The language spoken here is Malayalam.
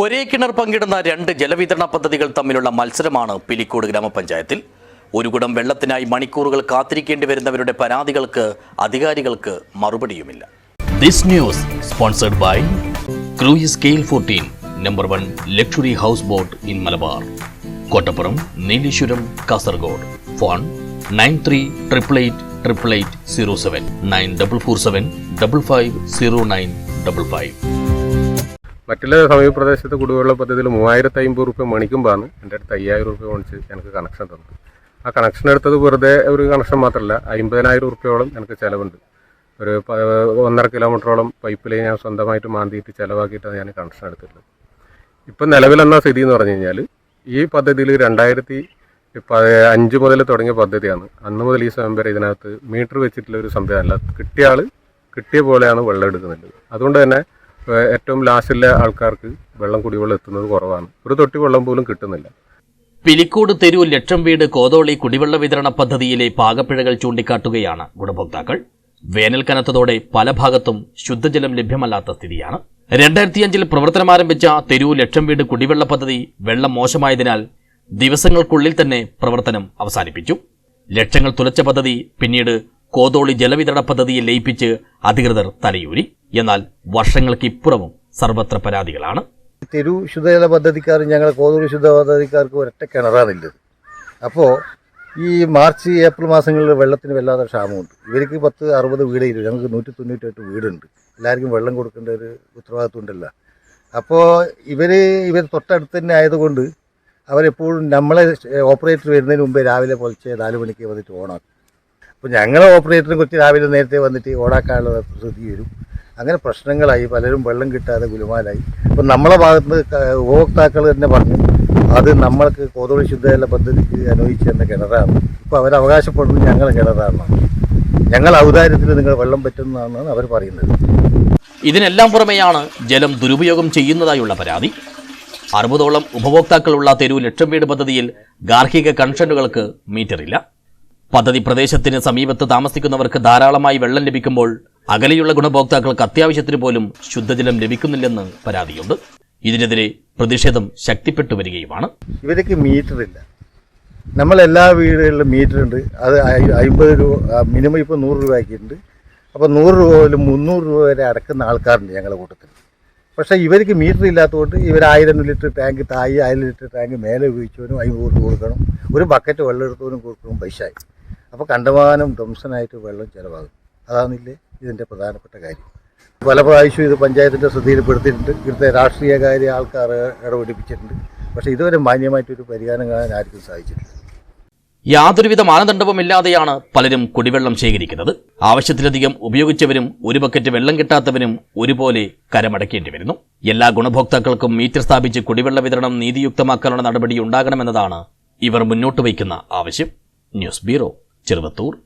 ഒരേ കിണർ പങ്കിടുന്ന രണ്ട് ജലവിതരണ പദ്ധതികൾ തമ്മിലുള്ള മത്സരമാണ് പിലിക്കോട് ഗ്രാമപഞ്ചായത്തിൽ. ഒരു കുടം വെള്ളത്തിനായി മണിക്കൂറുകൾ കാത്തിരിക്കേണ്ടി വരുന്നവരുടെ പരാതികൾക്ക് അധികാരികൾക്ക് മറുപടിയുമില്ല. This news sponsored by cruise scale fourteen number one luxury house boat in Malabar Kottappuram Nileshwaram Kasaragod phone nine three triple eight triple eight zero seven nine double four seven double five zero nine double five മറ്റുള്ള സമീപ പ്രദേശത്തെ കുടിവെള്ള പദ്ധതിയിൽ മൂവായിരത്തി അമ്പത് റുപ്യ മണിക്കുമ്പോഴാണ് എന്റെ അടുത്ത് അയ്യായിരം റുപ്യ മേടിച്ച് എനിക്ക് കണക്ഷൻ തന്നത് ആ കണക്ഷൻ എടുത്തത് വെറുതെ ഒരു കണക്ഷൻ മാത്രമല്ല അമ്പതിനായിരം റുപ്യോളം എനിക്ക് ചിലവുണ്ട്. ഒരു ഒന്നര കിലോമീറ്ററോളം പൈപ്പിൽ ഞാൻ സ്വന്തമായിട്ട് മാന്തിയിട്ട് ചിലവാക്കിയിട്ടാണ് ഞാൻ കണക്ഷൻ എടുത്തിട്ടുള്ളത്. ഇപ്പം നിലവിലെന്ന സ്ഥിതി എന്ന് പറഞ്ഞു കഴിഞ്ഞാൽ ഈ പദ്ധതിയിൽ രണ്ടായിരത്തി അഞ്ച് മുതൽ തുടങ്ങിയ പദ്ധതിയാണ്. അന്ന് മുതൽ ഈ സമയം വരെ ഇതിനകത്ത് മീറ്റർ വെച്ചിട്ടുള്ള ഒരു സംവിധാനമല്ല കിട്ടിയ ആൾ കിട്ടിയ പോലെയാണ് വെള്ളം എടുക്കുന്നുള്ളത് അതുകൊണ്ട് തന്നെ ഏറ്റവും ലാസ്റ്റിലെ ആൾക്കാർക്ക് വെള്ളം കുടിവെള്ളം എത്തുന്നത് കുറവാണ്. ഒരു തൊട്ടി വെള്ളം പോലും കിട്ടുന്നില്ല. പിലിക്കോട് തെരു ലക്ഷം വീട് കോതോളി കുടിവെള്ള വിതരണ പദ്ധതിയിലെ പാകപ്പിഴകൾ ചൂണ്ടിക്കാട്ടുകയാണ് ഗുണഭോക്താക്കൾ. വേനൽ കനത്തതോടെ പല ഭാഗത്തും ശുദ്ധജലം ലഭ്യമല്ലാത്ത സ്ഥിതിയാണ്. രണ്ടായിരത്തിയഞ്ചിൽ പ്രവർത്തനമാരംഭിച്ച തെരു ലക്ഷം വീട് കുടിവെള്ള പദ്ധതി വെള്ളം മോശമായതിനാൽ ദിവസങ്ങൾക്കുള്ളിൽ തന്നെ പ്രവർത്തനം അവസാനിപ്പിച്ചു. ലക്ഷങ്ങൾ തുലച്ച പദ്ധതി പിന്നീട് കോതോളി ജലവിതരണ പദ്ധതിയെ ലയിപ്പിച്ച് അധികൃതർ തലയൂരി. എന്നാൽ വർഷങ്ങൾക്കിപ്പുറവും സർവത്ര പരാതികളാണ്. തെരു ശുദ്ധജല പദ്ധതിക്കാർ ഞങ്ങൾ കോതൂർ ശുദ്ധ പദ്ധതിക്കാർക്ക് ഒരൊറ്റ കിണറാണില്ലത് അപ്പോൾ ഈ മാർച്ച് ഏപ്രിൽ മാസങ്ങളിൽ വെള്ളത്തിന് വല്ലാതെ ക്ഷാമമുണ്ട്. ഇവർക്ക് പത്ത് അറുപത് വീടേ ഇല്ല. ഞങ്ങൾക്ക് നൂറ്റി തൊണ്ണൂറ്റെട്ട് വീടുണ്ട്. എല്ലാവർക്കും വെള്ളം കൊടുക്കേണ്ട ഒരു ഉത്തരവാദിത്വം ഉണ്ടല്ലോ. അപ്പോൾ ഇവർ ഇവർ തൊട്ടടുത്ത് തന്നെ ആയതുകൊണ്ട് അവരെപ്പോഴും നമ്മളെ ഓപ്പറേറ്റർ വരുന്നതിന് മുമ്പേ രാവിലെ പൊലിച്ച് നാല് മണിക്ക് വന്നിട്ട് ഓണാക്കും. അപ്പോൾ ഞങ്ങളെ ഓപ്പറേറ്ററിനെ കുറിച്ച് രാവിലെ നേരത്തെ വന്നിട്ട് ഓണാക്കാനുള്ള സ്ഥിതി വരും. അങ്ങനെ പ്രശ്നങ്ങളായി പലരും വെള്ളം കിട്ടാതെ ഗുലുമാലായി. അപ്പം നമ്മളെ ഭാഗത്ത് ഉപഭോക്താക്കൾ തന്നെ പറഞ്ഞു അത് നമ്മൾക്ക് കോതോളി ശുദ്ധജല പദ്ധതിക്ക് അനുവദിച്ചു തന്ന കിണറാണ്. ഇപ്പോൾ അവർ അവകാശപ്പെടുന്നത് ഞങ്ങളെ കിണറാണ്. ഞങ്ങൾ ഔദാര്യത്തിൽ നിങ്ങൾ വെള്ളം പറ്റുന്നതാണെന്നാണ് അവർ പറയുന്നത്. ഇതിനെല്ലാം പുറമെയാണ് ജലം ദുരുപയോഗം ചെയ്യുന്നതായുള്ള പരാതി. അറുപതോളം ഉപഭോക്താക്കളുള്ള തെരു ലക്ഷം വീട് പദ്ധതിയിൽ ഗാർഹിക കൺഷനുകൾക്ക് മീറ്ററില്ല. പദ്ധതി പ്രദേശത്തിന് സമീപത്ത് താമസിക്കുന്നവർക്ക് ധാരാളമായി വെള്ളം ലഭിക്കുമ്പോൾ അകലെയുള്ള ഗുണഭോക്താക്കൾക്ക് അത്യാവശ്യത്തിന് പോലും ശുദ്ധജലം ലഭിക്കുന്നില്ലെന്ന് പരാതിയുണ്ട്. ഇതിനെതിരെ പ്രതിഷേധം ശക്തിപ്പെട്ടു വരികയുമാണ്. ഇവർക്ക് മീറ്ററില്ല നമ്മളെല്ലാ വീടുകളിലും മീറ്റർ ഉണ്ട്. അത് അമ്പത് രൂപ മിനിമം ഇപ്പോൾ നൂറ് രൂപ ആക്കിയിട്ടുണ്ട്. അപ്പോൾ നൂറ് രൂപ മുതൽ മുന്നൂറ് രൂപ വരെ അടക്കുന്ന ആൾക്കാരുണ്ട് ഞങ്ങളുടെ കൂട്ടത്തിൽ. പക്ഷേ ഇവർക്ക് മീറ്റർ ഇല്ലാത്തതുകൊണ്ട് ഇവർ ആയിരം ലിറ്റർ ടാങ്ക് തായി ആയിരം ലിറ്റർ ടാങ്ക് മേലെ ഉപയോഗിച്ചവനും അമ്പത് രൂപ കൊടുക്കണം. ഒരു ബക്കറ്റ് വെള്ളം എടുത്തവനും കൊടുക്കണം പൈസ. അപ്പോൾ കണ്ടമാനം ധ്വംസനായിട്ട് വെള്ളം ചിലവാകും. അതാണില്ലേ? ഇതിന്റെ പ്രധാനപ്പെട്ട കാര്യം. പല പ്രാവശ്യവും ഇത് പഞ്ചായത്തിന്റെ ശ്രദ്ധയിൽപ്പെടുത്തിയിട്ടുണ്ട്. ഇവിടുത്തെ രാഷ്ട്രീയകാര്യ ആൾക്കാർ ഇടപെടിപ്പിച്ചിട്ടുണ്ട്. പക്ഷേ ഇതുവരെ മാന്യമായിട്ടൊരു പരിഹാരം കാണാൻ ആർക്കും സാധിച്ചിട്ടില്ല. യാതൊരുവിധ മാനദണ്ഡവുമില്ലാതെയാണ് പലരും കുടിവെള്ളം ശേഖരിക്കുന്നത്. ആവശ്യത്തിലധികം ഉപയോഗിച്ചവരും ഒരു ബക്കറ്റ് വെള്ളം കിട്ടാത്തവരും ഒരുപോലെ കരമടക്കേണ്ടി വരുന്നു. എല്ലാ ഗുണഭോക്താക്കൾക്കും മീറ്റർ സ്ഥാപിച്ച് കുടിവെള്ള വിതരണം നീതിയുക്തമാക്കാനുള്ള നടപടി ഉണ്ടാകണമെന്നതാണ് ഇവർ മുന്നോട്ട് വയ്ക്കുന്ന ആവശ്യം. News bureau Cheruvathur.